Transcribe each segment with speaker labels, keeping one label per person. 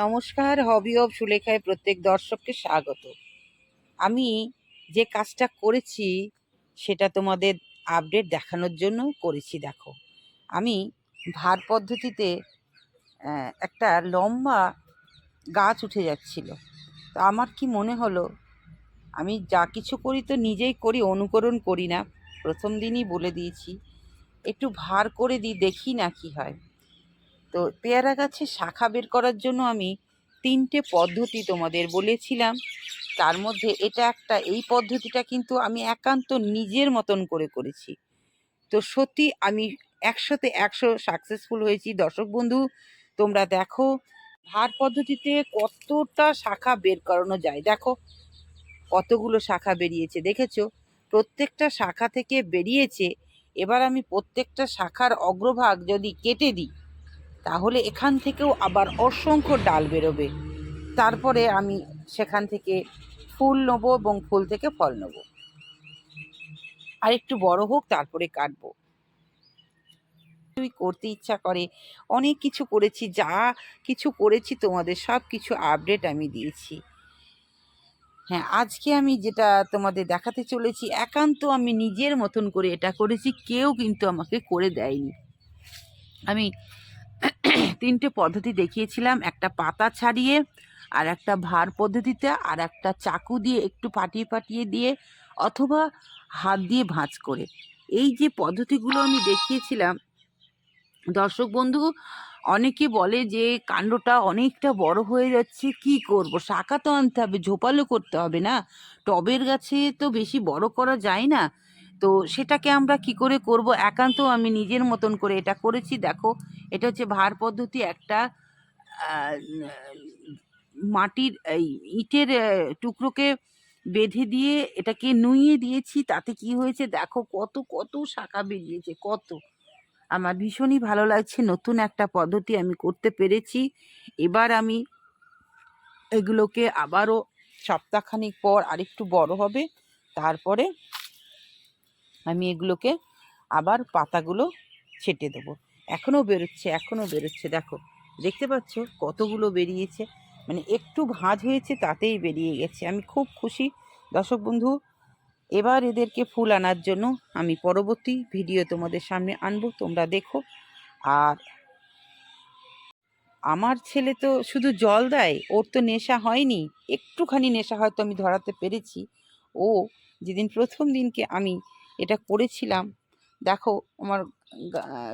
Speaker 1: নমস্কার, হবি অব সুলেখায় প্রত্যেক দর্শককে স্বাগত। আমি যে কাজটা করেছি, সেটা তোমাদের আপডেট দেখানোর জন্য করেছি, দেখো। আমি ভার পদ্ধতিতে একটা লম্বা গাছ উঠে যাচ্ছিল। তো আমার কি মনে হলো, আমি যা কিছু করি তো নিজেই করি, অনুকরণ করি না। প্রথম দিনই বলে দিয়েছি, একটু ভার করে দিই, দেখি না কি হয়। তো পেয়ারা গাছে শাখা বের করার জন্য আমি তিনটে পদ্ধতি তোমাদের বলেছিলাম। তার মধ্যে এটা একটা, এই পদ্ধতিটা কিন্তু আমি একান্ত নিজের মতন করে করেছি। তো সত্যি আমি একশোতে একশো সাকসেসফুল হয়েছি। দর্শক বন্ধু, তোমরা দেখো ভার পদ্ধতিতে কতটা শাখা বের করানো যায়। দেখো কতগুলো শাখা বেরিয়েছে, দেখেছ? প্রত্যেকটা শাখা থেকে বেরিয়েছে। এবার আমি প্রত্যেকটা শাখার অগ্রভাগ যদি কেটে দিই তাহলে এখান থেকেও আবার অসংখ্য ডাল বেরোবে। তারপরে আমি সেখান থেকে ফুল নেব এবং ফুল থেকে ফল নেব। আর একটু বড় হোক, তারপরে কাটবো। তুই করতে ইচ্ছা করে, অনেক কিছু করেছি, যা কিছু করেছি, তোমাদের সব কিছু আপডেট আমি দিয়েছি। হ্যাঁ আজকে আমি যেটা তোমাদের দেখাতে চলেছি, একান্ত আমি নিজের মতন করে এটা করেছি, কেউ কিন্তু আমাকে করে দেয়নি। আমি তিনটে পদ্ধতি দেখিয়েছিলাম, একটা পাতা ছাড়িয়ে আর একটা ভার পদ্ধতিতে আর একটা চাকু দিয়ে একটু পাটিয়ে পাটিয়ে দিয়ে অথবা হাত দিয়ে ভাঁজ করে। এই যে পদ্ধতিগুলো আমি দেখিয়েছিলাম, দর্শক বন্ধু, অনেকে বলে যে কাণ্ডটা অনেকটা বড় হয়ে যাচ্ছে, কি করব? শাখা তো আনতে হবে, ঝোপালো করতে হবে না। টবের গাছে তো বেশি বড় করা যায় না। তো সেটাকে আমরা কি করে করব? একান্ত আমি নিজের মতন করে এটা করেছি। দেখো, এটা হচ্ছে ভার পদ্ধতি একটা মাটির ইটের টুকরোকে বেঁধে দিয়ে এটাকে নুইয়ে দিয়েছি। তাতে কি হয়েছে? দেখো, কত কত শাখা বেরিয়েছে, কত। আমার ভীষণই ভালো লাগছে। নতুন একটা পদ্ধতি আমি করতে পেরেছি। এবার আমি এগুলোকে আবারও সপ্তাহখানিক পর আরেকটু বড় হবে। তারপরে আমি এগুলোকে আবার পাতাগুলো ছেটে দেবো। এখনও বেরোচ্ছে এখনও বেরোচ্ছে। দেখো, দেখতে পাচ্ছ কতগুলো বেরিয়েছে? মানে একটু ভাঁজ হয়েছে, তাতেই বেরিয়ে গেছে। আমি খুব খুশি। দর্শক বন্ধু, এবার এদেরকে ফুল আনার জন্য আমি পরবর্তী ভিডিও তোমাদের সামনে আনব, তোমরা দেখো। আর আমার ছেলে তো শুধু জল দেয়, ওর তো নেশা হয়নি। একটুখানি নেশা হয়তো আমি ধরাতে পেরেছি। ও যেদিন প্রথম দিনকে আমি এটা করেছিলাম। দেখো, আমার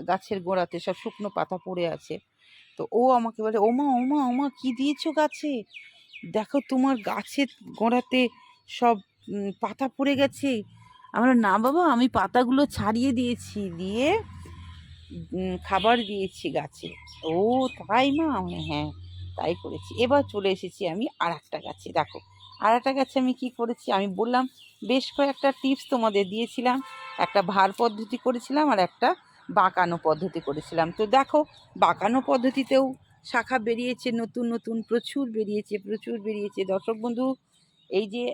Speaker 1: গাছের গোড়াতে সব শুকনো পাতা পড়ে আছে। তো ও আমাকে বলে, ওমা ওমা ওমা, কি দিয়েছ গাছে? দেখো, তোমার গাছের গোড়াতে সব পাতা পড়ে গেছে। আমরা, না বাবা, আমি পাতাগুলো ছাড়িয়ে দিয়েছি, দিয়ে খাবার দিয়েছি গাছে। ও, তাই মা? হ্যাঁ তাই করেছি। এবার চলে এসেছি আমি আর একটা গাছে। দেখো আর একটা গাছে আমি কি করেছি? আমি বললাম বেশ কয়েকটা টিপস তোমাদের দিয়েছিলাম। একটা ভার পদ্ধতি করেছিলাম আর একটা বাঁকানো পদ্ধতি করেছিলাম। তো দেখো, বাঁকানো পদ্ধতিতেও শাখা বেরিয়েছে, নতুন নতুন, প্রচুর বেরিয়েছে প্রচুর বেরিয়েছে। দর্শক বন্ধু, এই যে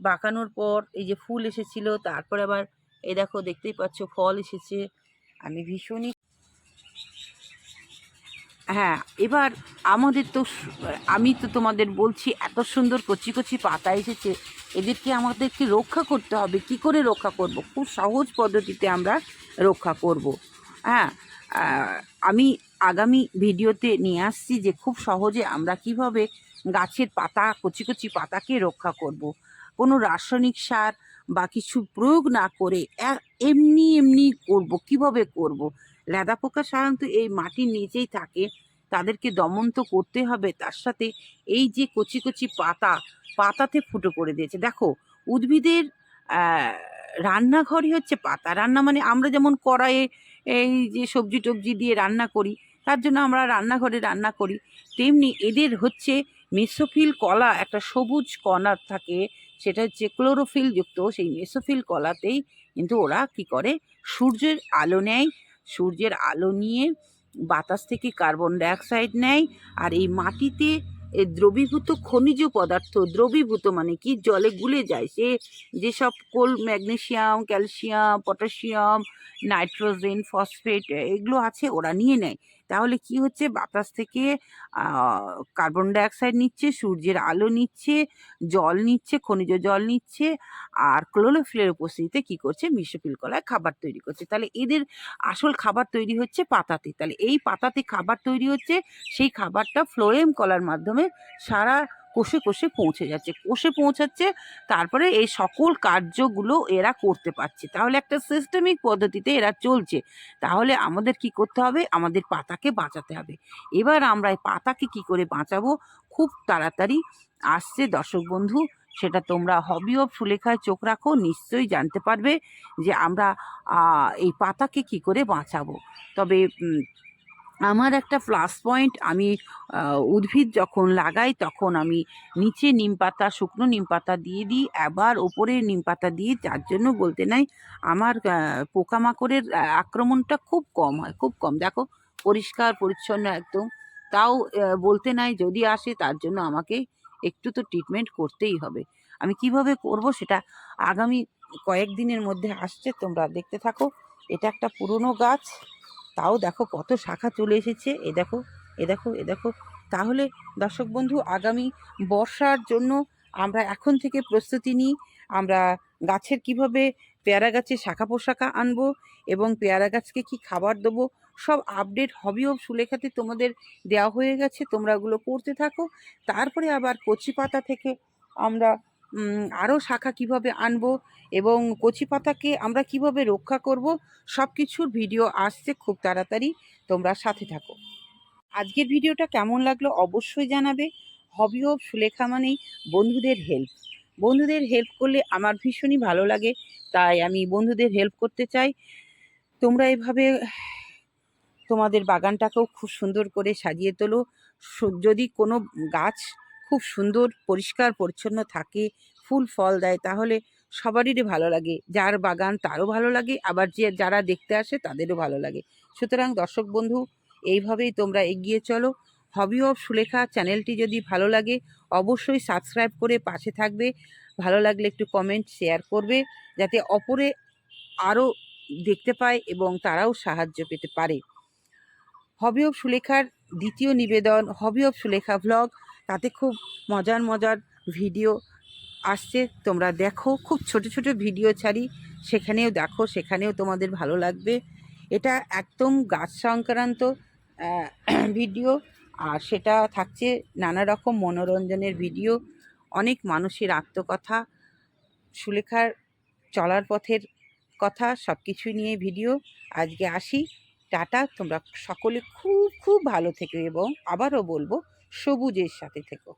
Speaker 1: বাঁকানোর পর এই যে ফুল এসেছিল, তারপর আবার এই দেখো, দেখতেই পাচ্ছ, ফল এসেছে। আমি ভীষণই হ্যাঁ এবার আমাদের তো আমি তো তোমাদের বলছি, এত সুন্দর কচি কচি পাতা এসেছে, এদেরকে আমাদেরকে রক্ষা করতে হবে। কি করে রক্ষা করব? খুব সহজ পদ্ধতিতে আমরা রক্ষা করব। হ্যাঁ আমি আগামী ভিডিওতে নিয়ে আসছি যে খুব সহজে আমরা কীভাবে গাছের পাতা, কচি কচি পাতাকে রক্ষা করব। কোনো রাসায়নিক সার বা কিছু প্রয়োগ না করে এমনি এমনি করব, কীভাবে করব? লেদা পোকা সাধারণত এই মাটির নিচেই থাকে, তাদেরকে দমন তো করতে হবে, তার সাথে এই যে কচি কচি পাতা, পাতাতে ফুটো করে দিয়েছে। দেখো, উদ্ভিদের রান্নাঘরই হচ্ছে পাতা। রান্না মানে আমরা যেমন কড়াইয়ে এই যে সবজি টবজি দিয়ে রান্না করি, তার জন্য আমরা রান্নাঘরে রান্না করি। তেমনি এদের হচ্ছে মেসোফিল কলা, একটা সবুজ কণা থাকে, সেটা হচ্ছে ক্লোরোফিল যুক্ত, সেই মেসোফিল কলাতেই কিন্তু ওরা কি করে? সূর্যের আলো নেয় সূর্যের আলো নিয়ে বাতাস থেকে কার্বন ডাইঅক্সাইড নেয়, আর এই মাটিতে দ্রবীভূত খনিজ পদার্থ, দ্রবীভূত মানে কি? জলে গুলে যায়। সে যেসব কোল magnesium calcium potassium nitrogen, phosphate, এগুলো আছে ওরা নিয়ে নেয়। তাহলে কি হচ্ছে? বাতাস থেকে কার্বন ডাইঅক্সাইড নিচ্ছে, সূর্যের আলো নিচ্ছে, জল নিচ্ছে, খনিজ জল নিচ্ছে, আর ক্লোরোফিলের উপস্থিতিতে কি করছে? মিশোফিল কলায় খাবার তৈরি করছে। তাহলে এদের আসল খাবার তৈরি হচ্ছে পাতাতে। তাহলে এই পাতাতে খাবার তৈরি হচ্ছে, সেই খাবারটা ফ্লোয়েম কলার মাধ্যমে সারা কোষে কোষে পৌঁছে যাচ্ছে। কোষে পৌঁছাচ্ছে, তারপরে এই সকল কার্যগুলো এরা করতে পারছে। তাহলে একটা সিস্টেমিক পদ্ধতিতে এরা চলছে। তাহলে আমাদের কি করতে হবে? আমাদের পাতাকে বাঁচাতে হবে। এবার আমরা এই পাতাকে কি করে বাঁচাবো? খুব তাড়াতাড়ি আসছে দর্শক বন্ধু, সেটা তোমরা হবি অফ সুলেখায় চোখ রাখো, নিশ্চয়ই জানতে পারবে যে আমরা এই পাতাকে কি করে বাঁচাবো। তবে আমার একটা প্লাস পয়েন্ট আমি উদ্ভিদ যখন লাগাই তখন আমি নিচে নিম পাতা, শুকনো নিম পাতা দিয়ে দিই, আবার ওপরে নিম পাতা দিই যার জন্য বলতে নাই আমার পোকামাকড়ের আক্রমণটা খুব কম হয়, খুব কম। দেখো, পরিষ্কার, পরিচ্ছন্ন একদম। তাও বলতে নাই যদি আসে তার জন্য আমাকে একটু তো ট্রিটমেন্ট করতেই হবে। আমি কীভাবে করব সেটা আগামী কয়েকদিনের মধ্যে আসছে, তোমরা দেখতে থাকো। এটা একটা পুরনো গাছ। তাও দেখো কত শাখা চলে এসেছে। এ দেখো এ দেখো এ দেখো। তাহলে দর্শক বন্ধু, আগামী বর্ষার জন্য আমরা এখন থেকে প্রস্তুতি নিই। আমরা গাছের কীভাবে পেয়ারা গাছে শাখা পোশাখা আনব এবং পেয়ারা গাছকে কি খাবার দেবো, সব আপডেট হবিও সুলেখাতে তোমাদের দেওয়া হয়ে গেছে। তোমরা ওগুলো করতে থাকো। তারপরে আবার কচি পাতা থেকে আমরা আরও শাখা কীভাবে আনব এবং কচি পাতাকে আমরা কীভাবে রক্ষা করব সব কিছুর ভিডিও আসছে খুব তাড়াতাড়ি, তোমরা সাথে থাকো। আজকের ভিডিওটা কেমন লাগল অবশ্যই জানাবে। হবি হব, সুলেখা মানেই বন্ধুদের হেল্প বন্ধুদের হেল্প করলে আমার ভীষণই ভালো লাগে, তাই আমি বন্ধুদের হেল্প করতে চাই। তোমরা এভাবে তোমাদের বাগানটাকেও খুব সুন্দর করে সাজিয়ে তোলো। যদি কোনো গাছ খুব সুন্দর, পরিষ্কার, পরিচ্ছন্ন থাকে, ফুল ফল দেয়, তাহলে সবারই ভালো লাগে। যার বাগান তারও ভালো লাগে, আবার যে, যারা দেখতে আসে তাদেরও ভালো লাগে। সুতরাং দর্শক বন্ধু, এইভাবেই তোমরা এগিয়ে চলো। হবি অফ সুলেখা চ্যানেলটি যদি ভালো লাগে, অবশ্যই সাবস্ক্রাইব করে পাশে থাকবে। ভালো লাগলে একটু কমেন্ট শেয়ার করবে, যাতে অপরে আরও দেখতে পায় এবং তারাও সাহায্য পেতে পারে। হবি অফ সুলেখার দ্বিতীয় নিবেদন হবি অফ সুলেখা ভ্লগ তাতে খুব মজার মজার ভিডিও আসছে। তোমরা দেখো, খুব ছোট ছোট ভিডিও ছাড়ি, সেখানেও দেখো, সেখানেও তোমাদের ভালো লাগবে। এটা একদম গাছ সংক্রান্ত ভিডিও, আর সেটা থাকছে নানা রকম মনোরঞ্জনের ভিডিও, অনেক মানুষের আত্মকথা, সুলেখার চলার পথের কথা সব কিছুই নিয়ে ভিডিও। আজকে আসি, টাটা, তোমরা সকলে খুব খুব ভালো থেকো, এবং আবারও বলব সবুজের সাথে থেকো।